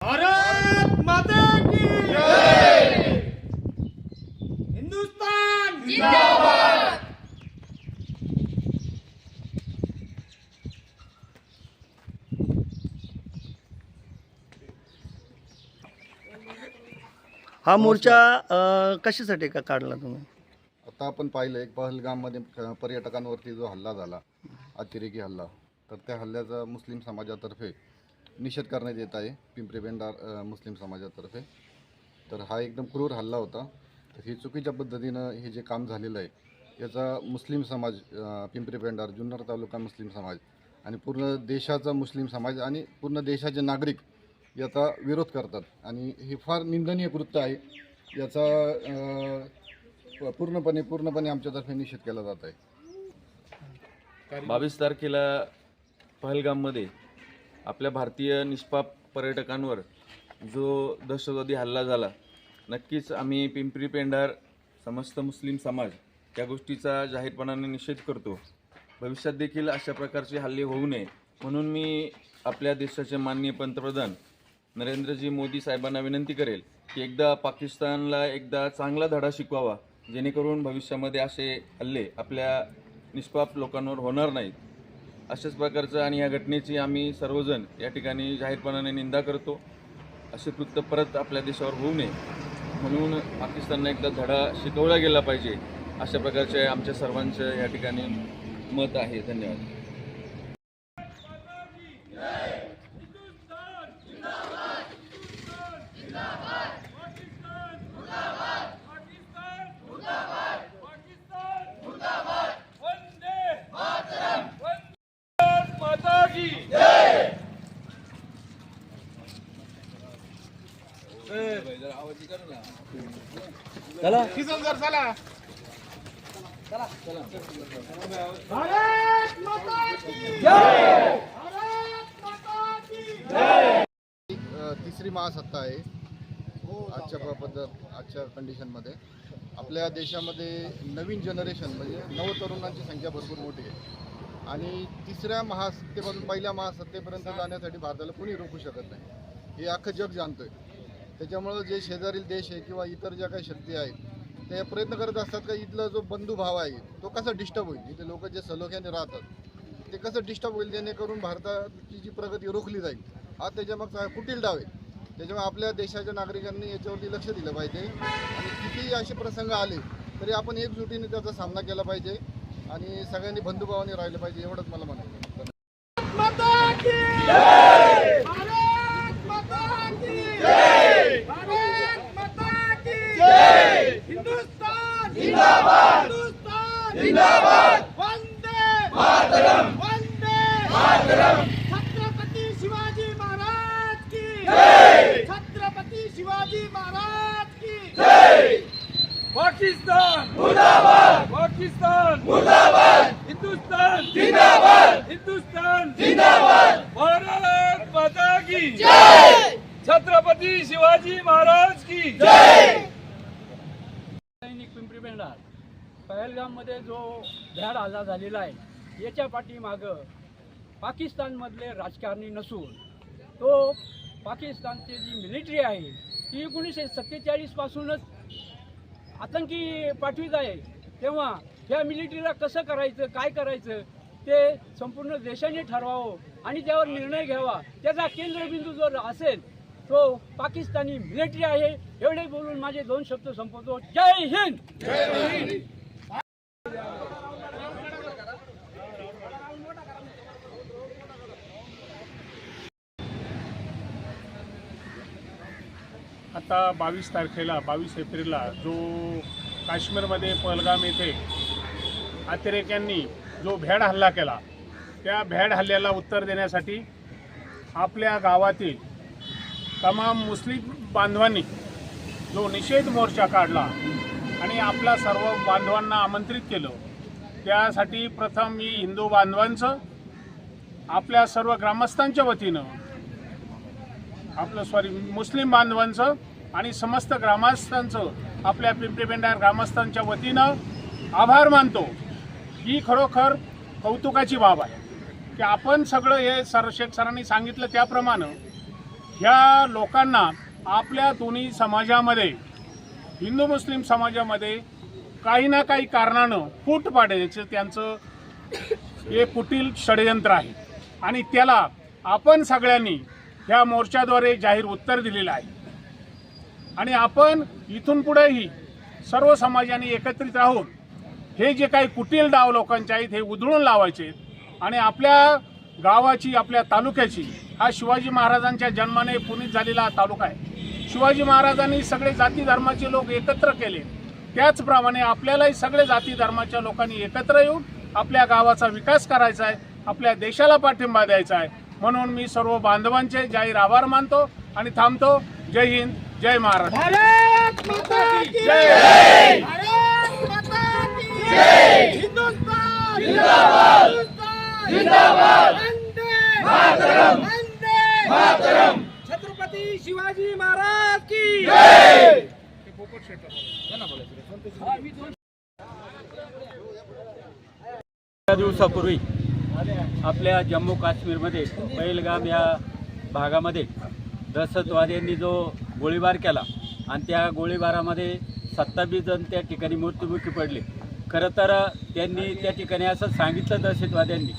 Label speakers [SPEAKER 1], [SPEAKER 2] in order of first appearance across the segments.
[SPEAKER 1] भारत माता की हिंदुस्तान
[SPEAKER 2] हा मोर्चा कशासाठी का काढला तुम्ही?
[SPEAKER 3] आता आपण पाहिलं एक पहलगाममध्ये पर्यटकांवरती जो हल्ला झाला अतिरेकी हल्ला तर त्या हल्ल्याचा मुस्लिम समाजातर्फे निषेध करण्यात येत आहे पिंपरी पेंडार अ, मुस्लिम समाजातर्फे. तर हा एकदम क्रूर हल्ला होता. तर ही चुकीच्या पद्धतीनं हे जे काम झालेलं आहे याचा मुस्लिम समाज अ, पिंपरी पेंडार जुन्नर तालुका मुस्लिम समाज आणि पूर्ण देशाचा मुस्लिम समाज आणि पूर्ण देशाचे नागरिक याचा विरोध करतात. आणि हे फार निंदनीय कृत्य आहे. याचा पूर्णपणे पूर्णपणे आमच्यातर्फे निषेध केला जात आहे.
[SPEAKER 4] बावीस तारखेला पहलगाममध्ये आपल्या भारतीय निष्पाप पर्यटकांवर जो दहशतवादी हल्ला झाला नक्कीच आम्ही पिंपरी पेंढार समस्त मुस्लिम समाज या गोष्टीचा जाहीरपणाने निषेध करतो. भविष्यात देखील अशा प्रकारचे हल्ले होऊ नये म्हणून मी आपल्या देशाचे माननीय पंतप्रधान नरेंद्रजी मोदी साहेबांना विनंती करेल की एकदा पाकिस्तानला एकदा चांगला धडा शिकवावा जेणेकरून भविष्यामध्ये असे हल्ले आपल्या निष्पाप लोकांवर होणार नाहीत. अशाच प्रकारचं आणि या घटनेची आम्ही सर्वजण या ठिकाणी जाहीरपणाने निंदा करतो. असे कृत्य परत आपल्या देशावर होऊ नये. म्हणून पाकिस्तानला एकदा धडा शिकवला गेला पाहिजे अशा प्रकारचे आमच्या सर्वांचं या ठिकाणी मत आहे. धन्यवाद.
[SPEAKER 1] किसन सर चला. भारत माता की. भारत माता की.
[SPEAKER 3] अ, तिसरी महासत्ता आहे. आजच्या पद्धत आजच्या कंडिशनमध्ये आपल्या देशामध्ये नवीन जनरेशन म्हणजे नवतरुणांची संख्या भरपूर मोठी आहे. आणि तिसऱ्या महासत्तेपासून पहिल्या महासत्तेपर्यंत जाण्यासाठी भारताला कोणी रोखू शकत नाही. हे अख्खं जग जाणतोय. त्याच्यामुळं जे शेजारील देश आहे किंवा इतर ज्या काही शक्ती आहेत ते प्रयत्न करत असतात का इथला जो बंधुभाव आहे तो कसा डिस्टर्ब होईल? इथे लोक जे सलोख्याने राहतात ते कसं डिस्टर्ब होईल? जेणेकरून भारताची जी प्रगती रोखली जाईल. हा त्याच्यामागचा कुटील डाव आहे. त्याच्यामुळे आपल्या देशाच्या नागरिकांनी याच्यावरती लक्ष दिलं पाहिजे. आणि कितीही असे प्रसंग आले तरी आपण एकजुटीने त्याचा सामना केला पाहिजे. आणि सगळ्यांनी बंधुभावाने राहिलं पाहिजे एवढंच मला म्हणायचं आहे.
[SPEAKER 1] माता की जय भारत माता की जय भारत माता की जय हिंदुस्तान जिंदाबाद हिंदुस्तान जिंदाबाद वंदे मातरम वंदे मातरम छत्रपती शिवाजी महाराज की जय छत्रपती शिवाजी महाराज की जय पाकिस्तान मुर्दाबाद पाकिस्तान! मुर्दाबाद! हिंदुस्तान! जिंदाबाद! हिंदुस्तान! जिंदाबाद! भारत माता की! जय! छत्रपती शिवाजी महाराज की! जय!
[SPEAKER 5] सैनिक पिंपरी पेंढार पहलगाममध्ये जो भ्याड हल्ला झालेला आहे याच्या पाठीमागं पाकिस्तानमधले राजकारणी नसून तो पाकिस्तानची जी मिलिटरी आहे ती एकोणीसशे सत्तेचाळीसपासूनच आतंकी पाठवीत आहे. तेव्हा या मिलिटरीला कसं करायचं काय करायचं ते संपूर्ण देशाने ठरवावं आणि त्यावर निर्णय घ्यावा. त्याचा केंद्रबिंदू जर असेल तो पाकिस्तानी मिलिटरी आहे. एवढे बोलून माझे दोन शब्द संपवतो. जय हिंद!
[SPEAKER 6] आता बावीस तारखेला बावीस एप्रिलला जो काश्मीरमध्ये पहलगाम येथे अतिरेक्यांनी जो भ्याड हल्ला केला त्या भ्याड हल्ल्याला उत्तर देण्यासाठी आपल्या गावातील तमाम मुस्लिम बांधवांनी जो निषेध मोर्चा काढला आणि आपल्या सर्व बांधवांना आमंत्रित केलं त्यासाठी प्रथम मी हिंदू बांधवांचं आपल्या सर्व ग्रामस्थांच्या वतीनं आपलं सॉरी मुस्लिम बांधवांचं आणि समस्त ग्रामस्थांचं आपल्या पिंपरी पेंढार ग्रामस्थांच्या वतीनं आभार मानतो. ही खरोखर कौतुकाची बाब आहे. की आपण सगळं हे सर शेख सरांनी सांगितलं त्याप्रमाणे ह्या लोकांना आपल्या दोन्ही समाजामध्ये हिंदू मुस्लिम समाजामध्ये काही ना काही कारणानं फूट पाडायचं त्यांचं हे कुटील षडयंत्र आहे. आणि त्याला आपण सगळ्यांनी ह्या मोर्चाद्वारे जाहीर उत्तर दिलेलं आहे. आणि आपण इथून पुढेही सर्व समाजाने एकत्रित राहून हे जे काही कुटील डाव लोकांचे आहेत हे उधळून लावायचे आणि आपल्या गावाची आपल्या तालुक्याची हा शिवाजी महाराजांच्या जन्माने पुनीत झालेला तालुका आहे. शिवाजी महाराजांनी सगळे जाती धर्माचे लोक एकत्र केले. त्याचप्रमाणे आपल्यालाही सगळे जाती धर्माच्या लोकांनी एकत्र येऊन आपल्या गावाचा विकास करायचा आहे आपल्या देशाला पाठिंबा द्यायचा आहे. म्हणून मी सर्व बांधवांचे जाहीर आभार मानतो आणि थांबतो. जय हिंद. जय महाराष्ट्र.
[SPEAKER 7] भारत माता की
[SPEAKER 6] जय.
[SPEAKER 7] भारत माता की हिंदुस्तान. जिंदाबाद. जिंदाबाद. वंदे. मातरम. वंदे. मातरम. छत्रपती शिवाजी महाराज की
[SPEAKER 8] त्या दिवसापूर्वी आपल्या जम्मू काश्मीरमध्ये पहिलगाम या भागामध्ये दहशतवाद्यांनी जो गोळीबार केला. आणि त्या गोळीबारामध्ये सत्तावीस जण त्या ठिकाणी मृत्युमुखी पडले. खरं तर त्यांनी त्या ठिकाणी असं सांगितलं दहशतवाद्यांनी.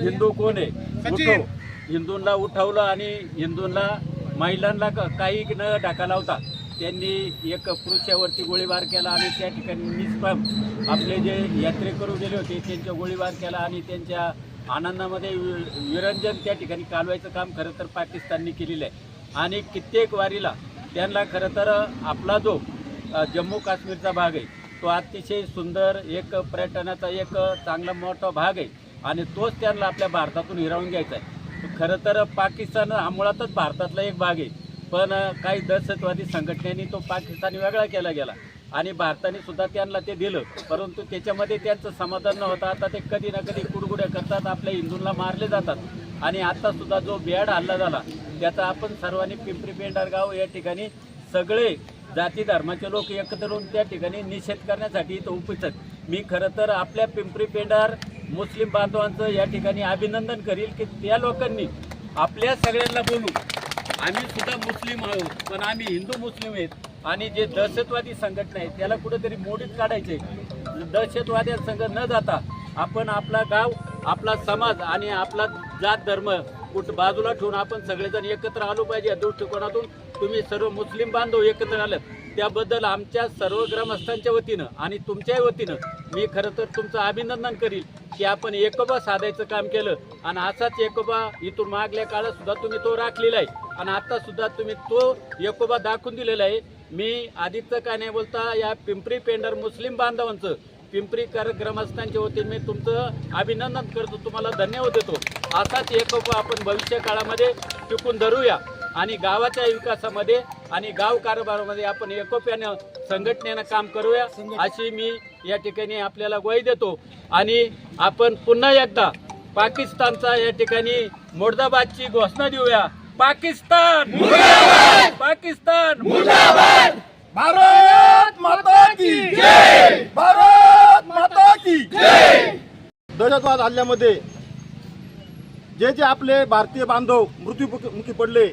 [SPEAKER 8] हिंदू कोण आहे? उठव. हिंदूंना उठवलं आणि हिंदूंना महिलांना क- काही न टाका लावता त्यांनी एक पुरुषावरती गोळीबार केला आणि त्या ठिकाणी निष्पाम आपले जे यात्रेकरू गेले होते त्यांच्या गोळीबार केला आणि त्यांच्या आनंदामध्ये वि- विरंजन त्या ठिकाणी कालवायचं काम खरं तर पाकिस्तानने केलेलं आहे. आणि कित्येक वारीला त्यांना खरं तर आपला जो जम्मू काश्मीरचा भाग आहे तो अतिशय सुंदर एक पर्यटनाचा एक चांगला मोठा भाग आहे आणि तोच त्यांना आपल्या भारतातून हिरावून घ्यायचा आहे. खरं तर पाकिस्तान हा मुळातच भारतातला एक भाग आहे. पण काही दहशतवादी संघटनेने तो पाकिस्तानी वेगळा केला गेला आणि भारताने सुद्धा त्यांना ते दिलं. परंतु त्याच्यामध्ये त्यांचं समाधान न होता आता ते कधी ना कधी कुडगुड्या करतात आपल्या हिंदूंना मारले जातात. आणि आत्तासुद्धा जो बेड हल्ला झाला त्याचा आपण सर्वांनी पिंपरी पेंढार गाव या ठिकाणी सगळे जाती धर्माचे लोक एकत्र होऊन त्या ठिकाणी निषेध करण्यासाठी इथं उपस्थित मी खरं तर आपल्या पिंपरी पेंढार मुस्लिम बांधवांचं या ठिकाणी अभिनंदन करील की त्या लोकांनी आपल्या सगळ्यांना बोलू आम्ही सुद्धा मुस्लिम आहोत पण आम्ही हिंदू मुस्लिम आहेत आणि जे दहशतवादी संघटना आहेत त्याला कुठेतरी मोडीत काढायचे. दहशतवाद्यांसंग न जाता आपण आपला गाव आपला समाज आणि आपला जात धर्म कुठं बाजूला ठेवून आपण सगळेजण एकत्र आलो पाहिजे या दृष्टिकोनातून. तुम्ही सर्व मुस्लिम बांधव एकत्र आलं त्याबद्दल आमच्या सर्व ग्रामस्थांच्या वतीनं आणि तुमच्याही वतीनं मी खरं तर तुमचं अभिनंदन करील की आपण एकोबा साधायचं काम केलं. आणि असाच एकोबा इथून मागल्या काळात सुद्धा तुम्ही तो राखलेला आहे. आणि आता सुद्धा तुम्ही तो एकोबा दाखवून दिलेला आहे. मी आदित्य काय नाही बोलता या पिंपरी पेंडर मुस्लिम बांधवांचं पिंपरी कर ग्रामस्थांच्या वतीने मी तुमचं अभिनंदन करतो तुम्हाला धन्यवाद देतो. असाच एकोपा आपण भविष्य काळामध्ये टिकून धरूया आणि गावाच्या विकासामध्ये आणि गाव कारभारामध्ये आपण एकोप्यानं संघटनेनं काम करूया अशी मी या ठिकाणी आपल्याला ग्वाही देतो. आणि आपण पुन्हा एकदा पाकिस्तानचा या ठिकाणी मुर्दाबादची घोषणा देऊया. पाकिस्तान! पाकिस्तान
[SPEAKER 9] भारत माता की जय भारत माता की जय दहशतवाद हल्ल्यामध्ये जे जे आपले भारतीय बांधव मृत्यूमुखी पडले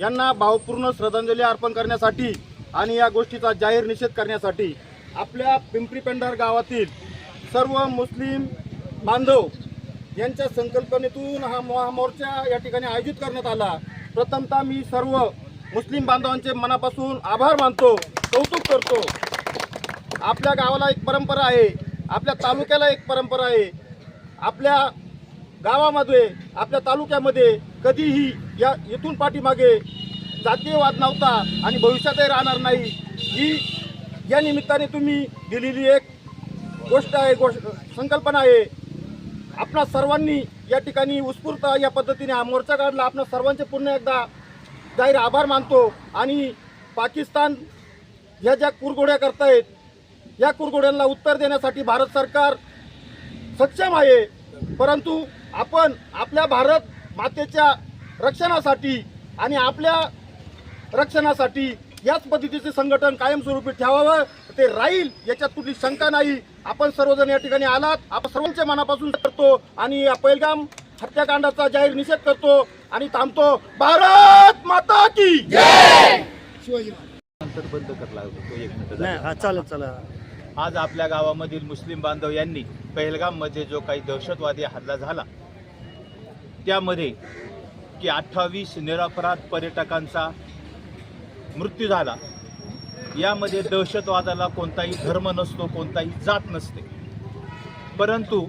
[SPEAKER 9] यांना भावपूर्ण श्रद्धांजली अर्पण करण्यासाठी आणि या गोष्टीचा जाहीर निषेध करण्यासाठी आपल्या पिंपरी पेंढार गावातील सर्व मुस्लिम बांधव यांच्या संकल्पनेतून हा महामोर्चा या ठिकाणी आयोजित करण्यात आला. प्रथमतः मी सर्व मुस्लिम बांधवांचे मनापासून आभार मानतो कौतुक करतो. आपल्या गावाला एक परंपरा आहे आपल्या तालुक्याला एक परंपरा आहे. आपल्या गावामध्ये आपल्या तालुक्यामध्ये कधीही या इथून पाठीमागे जातीयवाद नव्हता आणि भविष्यातही राहणार नाही. ही या निमित्ताने तुम्ही दिलेली एक गोष्ट आहे गोष्ट संकल्पना आहे. आपणा सर्वांनी या ठिकाणी उत्स्फूर्त या पद्धतीने हा मोर्चा काढला. आपण सर्वांचे पुन्हा एकदा जाहीर आभार मानतो. आणि पाकिस्तान ह्या ज्या कुरघोड्या करतायत या कुरघोड्यांना उत्तर देण्यासाठी भारत सरकार सक्षम आहे. परंतु
[SPEAKER 3] आपण आपल्या भारत मातेच्या रक्षणासाठी आणि आपल्या रक्षणासाठी याच पद्धतीचे संघटन कायमस्वरूपी ठेवावं. ते राहील याच्यात कुठली शंका नाही. आपण सर्वजण या ठिकाणी आलात. आपण सर्वांच्या मनापासून करतो आणि या पहिलगाम हत्याकांडाचा जाहीर निषेध करतो आणि थांबतो. भारत माता की
[SPEAKER 2] नाही हा चालेल चालेल.
[SPEAKER 10] आज आपल्या गावामधील मुस्लिम बांधव यांनी पहलगाममध्ये जो काही दहशतवादी हल्ला झाला त्यामध्ये की अठ्ठावीस निरापराध पर्यटकांचा मृत्यू झाला. यामध्ये दहशतवादाला कोणताही धर्म नसतो कोणताही जात नसते. परंतु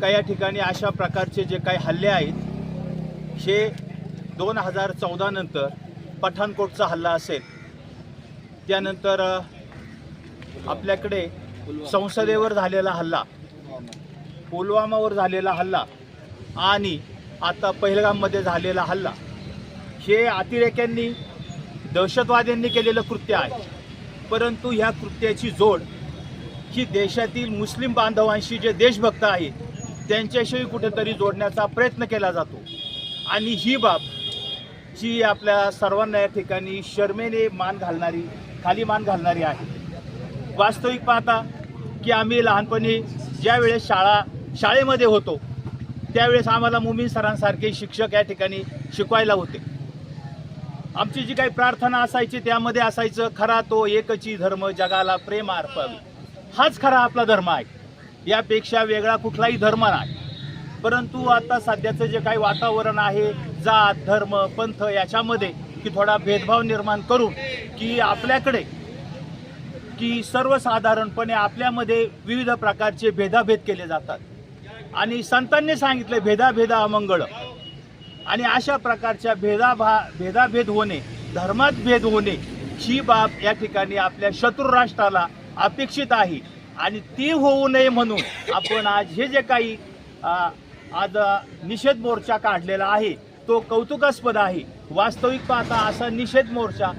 [SPEAKER 10] काही ठिकाणी अशा प्रकारचे जे काही हल्ले आहेत हे दोन हजार चौदानंतर पठाणकोटचा हल्ला असेल. त्यानंतर आपल्याकडे संसदेवर झालेला हल्ला पुलवामावर झालेला हल्ला आणि आता पहिलगाममध्ये झालेला हल्ला हे अतिरेक्यांनी दहशतवाद्यांनी केलेलं कृत्य आहे. परंतु ह्या कृत्याची जोड ही देशातील मुस्लिम बांधवांशी जे देशभक्त आहेत त्यांच्याशी कुठेतरी जोडण्याचा प्रयत्न केला जातो. आणि ही बाब जी आपल्या सर्वांना या ठिकाणी शर्मेने मान घालणारी खाली मान घालणारी आहे. वास्तविक पाहता की आम्ही लहानपणी ज्या वेळेस शाळा शाळेमध्ये होतो त्यावेळेस आम्हाला मुमीन सरांसारखे शिक्षक या ठिकाणी शिकवायला होते. आमची जी काही प्रार्थना असायची त्यामध्ये असायचं खरा तो एकची धर्म जगाला प्रेम अर्पावी हाच खरा आपला धर्म आहे. यापेक्षा वेगळा कुठलाही धर्म नाही. परंतु आता सध्याचं जे काही वातावरण आहे जात धर्म पंथ याच्यामध्ये की थोडा भेदभाव निर्माण करून की आपल्याकडे की सर्वसाधारणपणे आपल्यामध्ये विविध प्रकारचे भेदाभेद केले जातात. आणि संतांनी सांगितले भेदाभेदा अमंगळ. आणि अशा प्रकारच्या भेदाभा भेदाभेद होणे धर्मात भेद होणे ही बाब या ठिकाणी आपल्या शत्रू राष्ट्राला अपेक्षित आहे. आणि ती होऊ नये म्हणून आपण आज हे जे काही आज निषेध मोर्चा काढलेला आहे तो कौतुकास्पद आहे. वास्तविक पाहता असा निषेध मोर्चा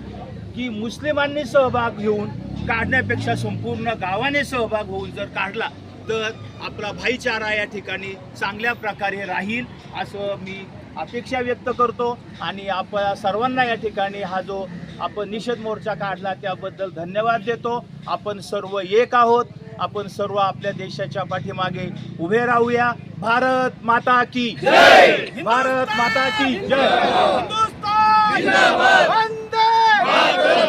[SPEAKER 10] की मुस्लिमांनी सहभाग घेऊन काढण्यापेक्षा संपूर्ण गावाने सहभाग होऊन जर काढला तर आपला भाईचारा या ठिकाणी चांगल्या प्रकारे राहील असं मी अपेक्षा व्यक्त करतो. आणि आपण सर्वांना या ठिकाणी हा जो आपण निषेध मोर्चा काढला त्याबद्दल धन्यवाद देतो. आपण सर्व एक आहोत. आपण सर्व आपल्या देशाच्या पाठीमागे उभे राहूया. भारत माता की भारत माता की जय
[SPEAKER 9] हिंदुस्तान वंदे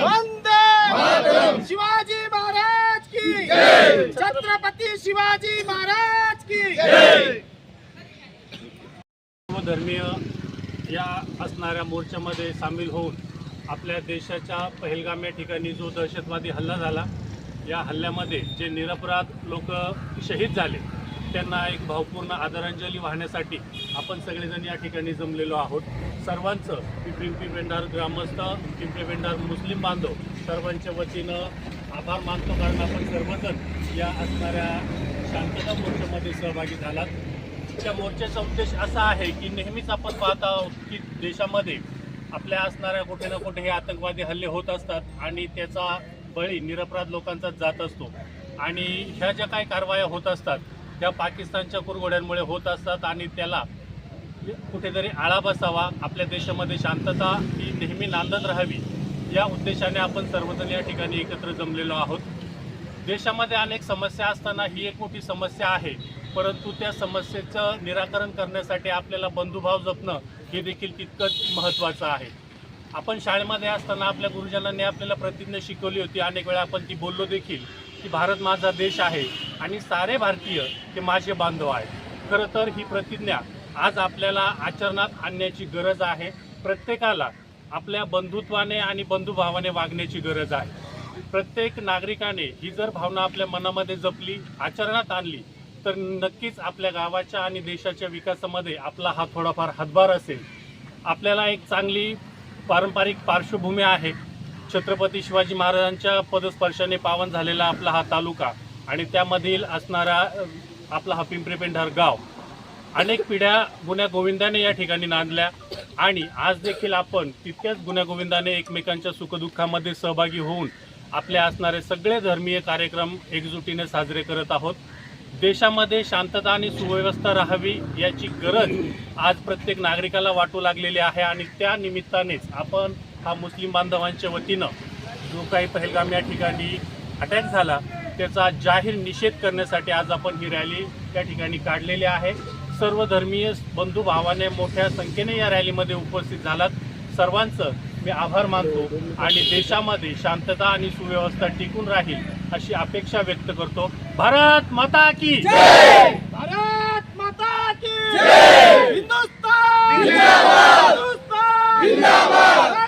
[SPEAKER 9] वंदे शिवाजी महाराज की छत्रपती शिवाजी महाराज की
[SPEAKER 11] धर्मीय या असणाऱ्या मोर्चामध्ये सामील होऊन आपल्या देशाच्या पहलगाम या ठिकाणी जो दहशतवादी हल्ला झाला या हल्ल्यामध्ये जे निरपराध लोक शहीद झाले त्यांना एक भावपूर्ण आदरांजली वाहण्यासाठी आपण सगळेजण या ठिकाणी जमलेलो आहोत. सर्वांचं पिंपरी पेंडार ग्रामस्थ पिंपरी पेंडार मुस्लिम बांधव सर्वांच्या वतीनं आभार मानतो कारण आपण सर्वजण या असणाऱ्या शांतता मोर्चामध्ये सहभागी झालात. त्या मोर्चाचा उद्देश असा आहे की नेहमीच आपण पाहत आहोत की देशामध्ये आपल्या असणाऱ्या कुठे ना कुठे हे आतंकवादी हल्ले होत असतात आणि त्याचा बळी निरपराध लोकांचाच जात असतो. आणि ह्या ज्या काही कारवाया होत असतात त्या पाकिस्तानच्या कुरघोड्यांमुळे होत असतात आणि त्याला कुठेतरी आळा बसावा आपल्या देशामध्ये शांतता ही नेहमी नांदत राहावी. या उद्देशाने आपण सर्वजण या ठिकाणी एकत्र जमलेलो आहोत. देशामध्ये अनेक समस्या असताना ही एक मोठी समस्या आहे. परंतु त्या समस्येचं निराकरण करण्यासाठी आपल्याला बंधुभाव जपणं हे देखील तितकंच महत्त्वाचं आहे. आपण शाळेमध्ये असताना आपल्या गुरुजनांनी आपल्याला प्रतिज्ञा शिकवली होती. अनेक वेळा आपण ती बोललो देखील की भारत माझा देश आहे आणि सारे भारतीय हे माझे बांधव आहेत. खरं तर ही प्रतिज्ञा आज आपल्याला आचरणात आणण्याची गरज आहे. प्रत्येकाला आपल्या बंधुत्वाने आणि बंधुभावाने वागण्याची गरज आहे. प्रत्येक नागरिकाने ही जर भावना आपल्या मनामध्ये जपली आचरणात आणली तर नक्कीच आपल्या गावाच्या आणि देशाच्या विकासामध्ये आपला हा थोडाफार हातभार असेल. आपल्याला एक चांगली पारंपरिक पार्श्वभूमी आहे. छत्रपती शिवाजी महाराजांच्या पदस्पर्शाने पावन झालेला आपला हा तालुका आणि त्यामधील असणारा आपला हा पिंपरी पेंढार गाव. अनेक पिढ्या गुण्या गोविंदाने या ठिकाणी नांदल्या. आणि आज देखील आपण तितक्याच गुण्यागोविंदाने एकमेकांच्या सुखदुःखामध्ये सहभागी होऊन आपले असणारे सगळे धर्मीय कार्यक्रम एकजुटीने साजरे करत आहोत. देशामध्ये शांतता आणि सुव्यवस्था राहावी याची गरज आज प्रत्येक नागरिकाला वाटू लागलेली आहे आणि त्या निमित्तानेच आपण हा मुस्लिम बांधवांच्या वतीनं जो काही पहलगाम या ठिकाणी अटॅक झाला त्याचा जाहीर निषेध करण्यासाठी आज आपण ही रॅली त्या ठिकाणी काढलेली आहे. सर्व धर्मीय बंधू भावाने मोठ्या संख्येने या रॅलीमध्ये उपस्थित झालात. सर्वांचं मी आभार मानतो आणि देशामध्ये शांतता आणि सुव्यवस्था टिकून राहील अशी अपेक्षा व्यक्त करतो. भारत माता की
[SPEAKER 9] भारत माता की हिंदुस्तान! हिंदुस्तान!